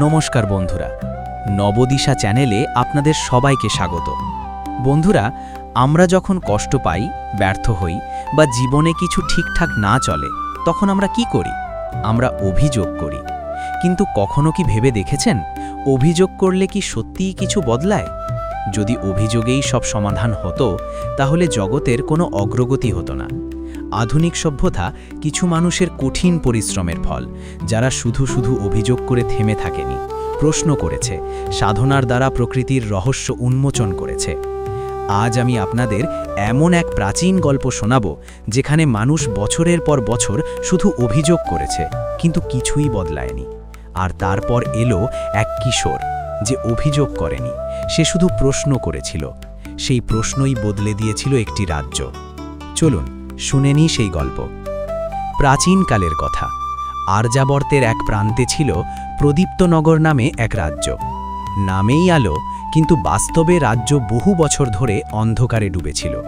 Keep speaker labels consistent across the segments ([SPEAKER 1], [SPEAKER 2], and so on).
[SPEAKER 1] নমস্কার বন্ধুরা, নবদিশা চ্যানেলে আপনাদের সবাইকে স্বাগত। বন্ধুরা, আমরা যখন কষ্ট পাই, ব্যর্থ হই বা জীবনে কিছু ঠিকঠাক না চলে, তখন আমরা কি করি? আমরা অভিযোগ করি। কিন্তু কখনো কি ভেবে দেখেছেন? অভিযোগ করলে কি সত্যিই কিছু বদলায়? যদি অভিযোগেই সব সমাধান হতো, তাহলে জগতের কোনো অগ্রগতি হতো না। আধুনিক সভ্যতা কিছু মানুষের কঠিন পরিশ্রমের ফল, যারা শুধু শুধু অভিযোগ করে থেমে থাকেনি। প্রশ্ন করেছে, সাধনার দ্বারা প্রকৃতির রহস্য উন্মোচন করেছে। আজ আমি আপনাদের এমন এক প্রাচীন গল্প শোনাব, যেখানে মানুষ বছরের পর বছর শুধু অভিযোগ করেছে, কিন্তু কিছুই বদলায়নি। আর তারপর এলো এক কিশোর, যে অভিযোগ করেনি। সে শুধু প্রশ্ন করেছিল, সেই প্রশ্নই বদলে দিয়েছিল একটি রাজ্য। চলুন শুনে নিই সেই গল্প। প্রাচীনকালের কথা। আর্যাবর্তের এক প্রান্তে ছিল প্রদীপ্তনগর নামে এক রাজ্য। নামেই আলো, কিন্তু বাস্তবে রাজ্য বহু বছর ধরে অন্ধকারে ডুবেছিল।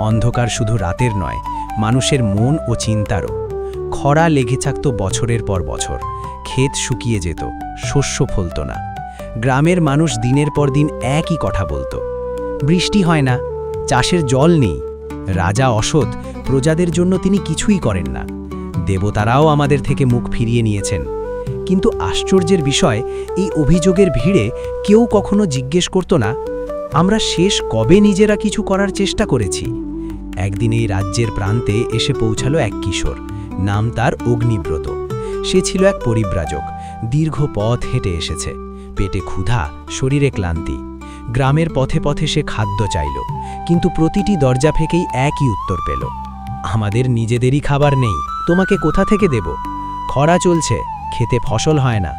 [SPEAKER 1] অন্ধকার শুধু রাতের নয়, মানুষের মন ও চিন্তারও। খরা লেগে থাকত বছরের পর বছর, ক্ষেত শুকিয়ে যেত, শস্য ফলত না। গ্রামের মানুষ দিনের পর দিন একই কথা বলতো। বৃষ্টি হয় না, চাষের জল নেই, রাজা অসৎ প্রজাদের জন্য তিনি কিছুই করেন না। দেবতারাও আমাদের থেকে মুখ ফিরিয়ে নিয়েছেন। কিন্তু আশ্চর্যের বিষয়, এই অভিযোগের ভিড়ে কেউ কখনো জিজ্ঞেস করত না, আমরা শেষ কবে নিজেরা কিছু করার চেষ্টা করেছি? একদিন এই রাজ্যের প্রান্তে এসে পৌঁছালো এক কিশোর, নাম তার অগ্নিব্রত। সে ছিল এক পরিব্রাজক, দীর্ঘ পথ হেঁটে এসেছে। পেটে ক্ষুধা, শরীরে ক্লান্তি। গ্রামের পথে পথে সে খাদ্য চাইল, কিন্তু প্রতিটি দরজা ফেকেই একই উত্তর পেল। আমাদের নিজেদেরই খাবার নেই। তোমাকে কোথা থেকে দেব? খরা চলছে, খেতে ফসল হয় না।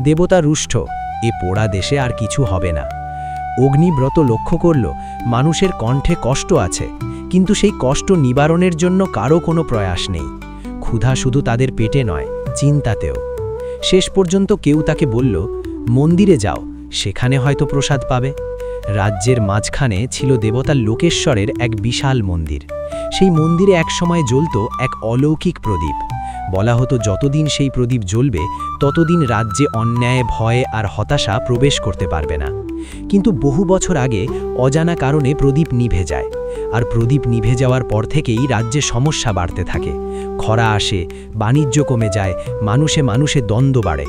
[SPEAKER 1] দেবতা রুষ্ট, এ পোড়া দেশে আর কিছু হবে না। অগ্নিব্রত লক্ষ্য করল, মানুষের কণ্ঠে কষ্ট আছে, কিন্তু সেই কষ্ট নিবারণের জন্য কারও কোনো প্রয়াস নেই। ক্ষুধা শুধু তাদের পেটে নয়, চিন্তাতেও। শেষ পর্যন্ত কেউ তাকে বলল, মন্দিরে যাও, সেখানে হয়তো প্রসাদ পাবে। রাজ্যের মাঝখানে ছিল দেবতা লোকেশ্বরের এক বিশাল মন্দির। সেই মন্দিরে একসময় জ্বলত এক অলৌকিক প্রদীপ। বলা হতো যতদিন সেই প্রদীপ জ্বলবে, ততদিন রাজ্যে অন্যায়, ভয় আর হতাশা প্রবেশ করতে পারবে না। কিন্তু বহু বছর আগে অজানা কারণে প্রদীপ নিভে যায়। আর প্রদীপ নিভে যাওয়ার পর থেকেই রাজ্যে সমস্যা বাড়তে থাকে। খরা আসে, বাণিজ্য কমে যায়, মানুষে মানুষে দ্বন্দ্ব বাড়ে।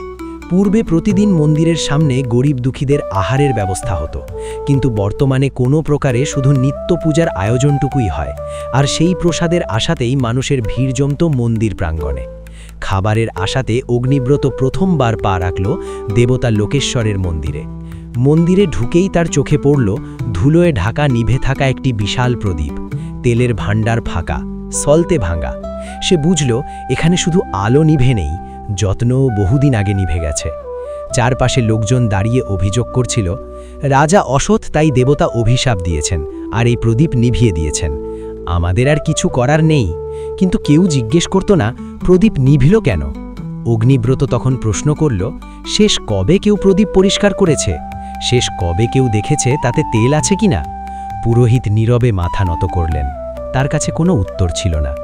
[SPEAKER 1] পূর্বে প্রতিদিন মন্দিরের সামনে গরিব দুঃখীদের আহারের ব্যবস্থা হতো। কিন্তু বর্তমানে কোনো প্রকারে শুধু নিত্য পূজার আয়োজনটুকুই হয়। আর সেই প্রসাদের আশাতেই মানুষের ভিড় জমত মন্দির প্রাঙ্গণে। খাবারের আশাতে অগ্নিব্রত প্রথমবার পা রাখল দেবতা লোকেশ্বরের মন্দিরে। মন্দিরে ঢুকেই তার চোখে পড়ল ধুলোয় ঢাকা নিভে থাকা একটি বিশাল প্রদীপ। তেলের ভাণ্ডার ফাঁকা, সলতে ভাঙা। সে বুঝল, এখানে শুধু আলো নিভে নেই যত্নও বহুদিন আগে নিভে গেছে। চারপাশে লোকজন দাঁড়িয়ে অভিযোগ করছিল, রাজা অসৎ তাই দেবতা অভিশাপ দিয়েছেন আর এই প্রদীপ নিভিয়ে দিয়েছেন। আমাদের আর কিছু করার নেই। কিন্তু কেউ জিজ্ঞেস করত না, প্রদীপ নিভিল কেন? অগ্নিব্রত তখন প্রশ্ন করল, শেষ কবে কেউ প্রদীপ পরিষ্কার করেছে? শেষ কবে কেউ দেখেছে তাতে তেল আছে কিনা পুরোহিত নীরবে মাথা নত করলেন। তার কাছে কোনো উত্তর ছিল না।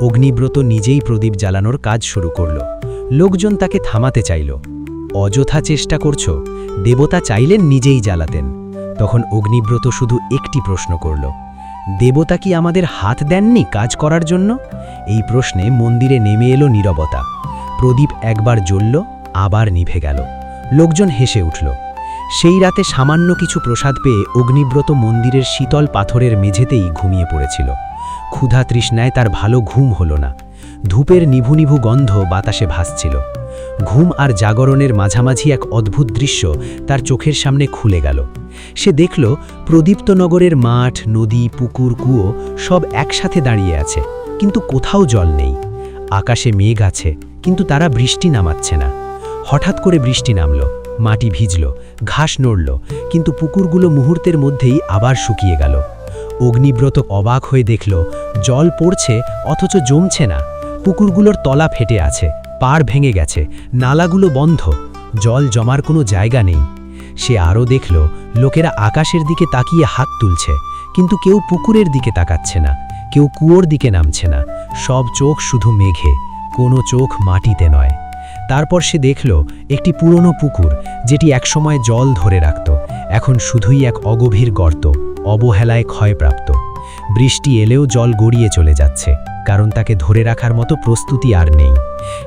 [SPEAKER 1] অগ্নিব্রত নিজেই প্রদীপ জ্বালানোর কাজ শুরু করল। লোকজন তাকে থামাতে চাইল। অযথা চেষ্টা করছ, দেবতা চাইলেন নিজেই জ্বালাতেন। তখন অগ্নিব্রত শুধু একটি প্রশ্ন করল, দেবতা কি আমাদের হাত দেননি কাজ করার জন্য? এই প্রশ্নে মন্দিরে নেমে এলো নীরবতা। প্রদীপ একবার জ্বলল, আবার নিভে গেল। লোকজন হেসে উঠল, সেই রাতে সামান্য কিছু প্রসাদ পেয়ে অগ্নিব্রত মন্দিরের শীতল পাথরের মেঝেতেই ঘুমিয়ে পড়েছিল। ক্ষুধা তৃষ্ণায় তার ভালো ঘুম হলো না। ধূপের নিভু নিভু গন্ধ বাতাসে ভাসছিল। ঘুম আর জাগরণের মাঝামাঝি এক অদ্ভুত দৃশ্য তার চোখের সামনে খুলে গেল। সে দেখল প্রদীপ্তনগরের মাঠ, নদী, পুকুর, কুয়ো সব একসাথে দাঁড়িয়ে আছে, কিন্তু কোথাও জল নেই। আকাশে মেঘ আছে, কিন্তু তারা বৃষ্টি নামাচ্ছে না। হঠাৎ করে বৃষ্টি নামল, মাটি ভিজল, ঘাস নড়ল, কিন্তু পুকুরগুলো মুহূর্তের মধ্যেই আবার শুকিয়ে গেল। অগ্নিব্রত অবাক হয়ে দেখল, জল পড়ছে, অথচ জমছে না। পুকুরগুলোর তলা ফেটে আছে, পাড় ভেঙে গেছে, নালাগুলো বন্ধ, জল জমার কোনো জায়গা নেই। সে আরও দেখল, লোকেরা আকাশের দিকে তাকিয়ে হাত তুলছে, কিন্তু কেউ পুকুরের দিকে তাকাচ্ছে না, কেউ কুয়োর দিকে নামছে না, সব চোখ শুধু মেঘে, কোনো চোখ মাটিতে নয়।
[SPEAKER 2] তারপর সে দেখল, একটি পুরনো পুকুর, যেটি একসময় জল ধরে রাখত, এখন শুধুই এক অগভীর গর্ত, অবহেলায় ক্ষয়প্রাপ্ত। বৃষ্টি এলেও জল গড়িয়ে চলে যাচ্ছে। কারণ তাকে ধরে রাখার মতো প্রস্তুতি আর নেই।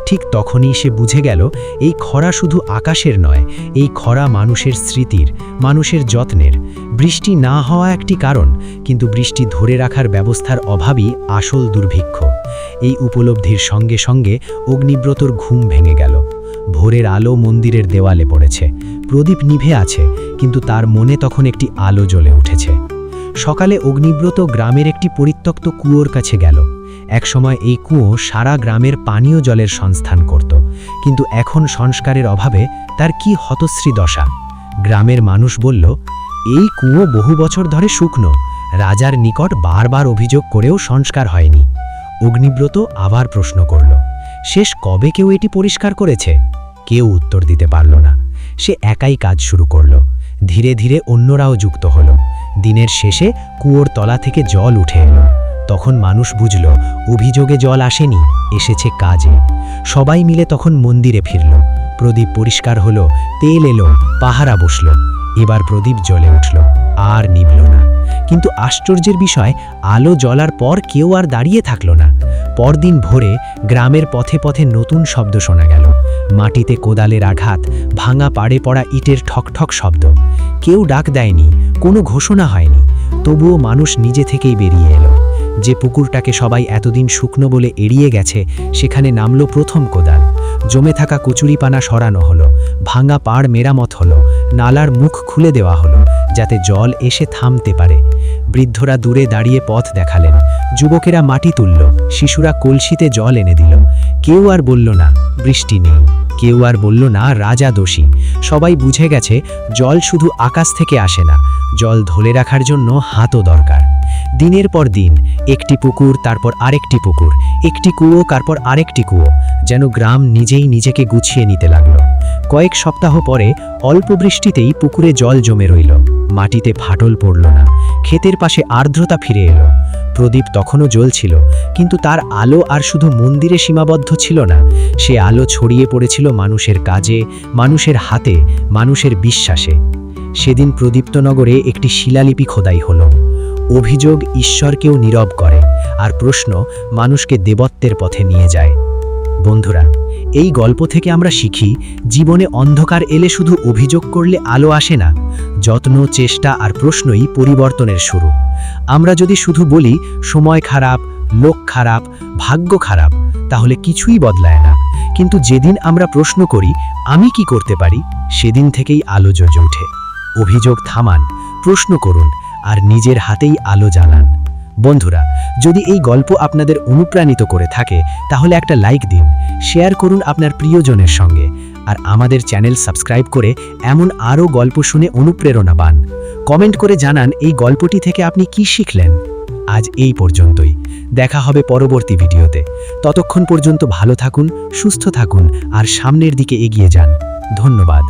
[SPEAKER 2] ঠিক তখনই সে বুঝে গেল, এই খরা শুধু আকাশের নয়, এই খরা মানুষের স্মৃতির, মানুষের যত্নের। বৃষ্টি না হওয়া একটি কারণ, কিন্তু বৃষ্টি ধরে রাখার ব্যবস্থার অভাবই আসল দুর্ভিক্ষ। এই উপলব্ধির সঙ্গে সঙ্গে অগ্নিব্রতর ঘুম ভেঙে গেল। ভোরের আলো মন্দিরের দেওয়ালে পড়েছে। প্রদীপ নিভে আছে, কিন্তু তার মনে তখন একটি আলো জ্বলে উঠেছে। সকালে অগ্নিব্রত গ্রামের একটি পরিত্যক্ত কুয়োর কাছে গেল। একসময় এই কুয়ো সারা গ্রামের পানীয় জলের সংস্থান করত, কিন্তু এখন সংস্কারের অভাবে তার কি হতশ্রী দশা? গ্রামের মানুষ বলল, এই কুয়ো বহু বছর ধরে শুকনো, রাজার নিকট বারবার অভিযোগ করেও সংস্কার হয়নি। অগ্নিব্রত আবার প্রশ্ন করল, শেষ কবে কেউ এটি পরিষ্কার করেছে? কেউ উত্তর দিতে পারল না। সে একাই কাজ শুরু করল। ধীরে ধীরে অন্যরাও যুক্ত হলো। দিনের শেষে কুয়োর তলা থেকে জল উঠে এলো। তখন মানুষ বুঝল, অভিযোগে জল আসেনি, এসেছে কাজে। সবাই মিলে তখন মন্দিরে ফিরল। প্রদীপ পরিষ্কার হলো, তেল এলো, পাহারা বসল। এবার প্রদীপ জলে উঠল, আর নিভল না। কিন্তু আশ্চর্যের বিষয়, আলো জ্বলার পর কেউ আর দাঁড়িয়ে থাকল না। পরদিন ভোরে গ্রামের পথে পথে নতুন শব্দ শোনা গেল। মাটিতে কোদালের আঘাত, ভাঙা পাড়ে পড়া ইটের ঠকঠক শব্দ। কেউ ডাক দেয়নি, কোনো ঘোষণা হয়নি। তবুও মানুষ নিজে থেকেই বেরিয়ে এলো। যে পুকুরটাকে সবাই এতদিন শুকনো বলে এড়িয়ে গেছে, সেখানে নামলো প্রথম কোদাল। জমে থাকা কচুরিপানা সরানো হলো, ভাঙা পাড় মেরামত হলো, নালার মুখ খুলে দেওয়া হলো। যাতে জল এসে থামতে পারে। বৃদ্ধরা দূরে দাঁড়িয়ে পথ দেখালেন। যুবকেরা মাটি তুলল। শিশুরা কলসিতে জল এনে দিল। কেউ আর বলল না, বৃষ্টি নেই। কেউ আর বলল না, রাজা দোষী। সবাই বুঝে গেছে, জল শুধু আকাশ থেকে আসে না। জল ধরে রাখার জন্য হাতও দরকার। দিনের পর দিন, একটি পুকুর, তারপর আরেকটি পুকুর, একটি কুয়ো, তারপর আরেকটি কুয়ো। যেন গ্রাম নিজেই নিজেকে গুছিয়ে নিতে লাগল। কয়েক সপ্তাহ পরে অল্প বৃষ্টিতেই পুকুরে জল জমে রইল। মাটিতে ফাটল পড়ল না। ক্ষেতের পাশে আর্দ্রতা ফিরে এলো। প্রদীপ তখনও জ্বলছিল, কিন্তু তার আলো আর শুধু মন্দিরে সীমাবদ্ধ ছিল না। সে আলো ছড়িয়ে পড়েছিল মানুষের কাজে, মানুষের হাতে, মানুষের বিশ্বাসে। সেদিন প্রদীপ্তনগরে একটি শিলালিপি খোদাই হলো। অভিযোগ ঈশ্বরকেও নীরব করে, আর প্রশ্ন মানুষকে দেবত্বের পথে নিয়ে যায়। বন্ধুরা, এই গল্প থেকে আমরা শিখি, জীবনে অন্ধকার এলে শুধু অভিযোগ করলে আলো আসে না, যত্ন, চেষ্টা আর প্রশ্নই পরিবর্তনের শুরু। আমরা যদি শুধু বলি, সময় খারাপ, লোক খারাপ, ভাগ্য খারাপ, তাহলে কিছুই বদলায় না। কিন্তু যেদিন আমরা প্রশ্ন করি, আমি কি করতে পারি? সেদিন থেকেই আলো জ্বজে ওঠে অভিযোগ থামান, প্রশ্ন করুন, আর নিজের হাতেই আলো জ্বালান। বন্ধুরা, যদি এই গল্প আপনাদের অনুপ্রাণিত করে থাকে, তাহলে একটা লাইক দিন, শেয়ার করুন আপনার প্রিয়জনের সঙ্গে, আর আমাদের চ্যানেল সাবস্ক্রাইব করে এমন আরও গল্প শুনে অনুপ্রেরণা পান। কমেন্ট করে জানান এই গল্পটি থেকে আপনি কি শিখলেন। আজ এই পর্যন্তই, দেখা হবে পরবর্তী ভিডিওতে। ততক্ষণ পর্যন্ত ভালো থাকুন, সুস্থ থাকুন, আর সামনের দিকে এগিয়ে যান। ধন্যবাদ।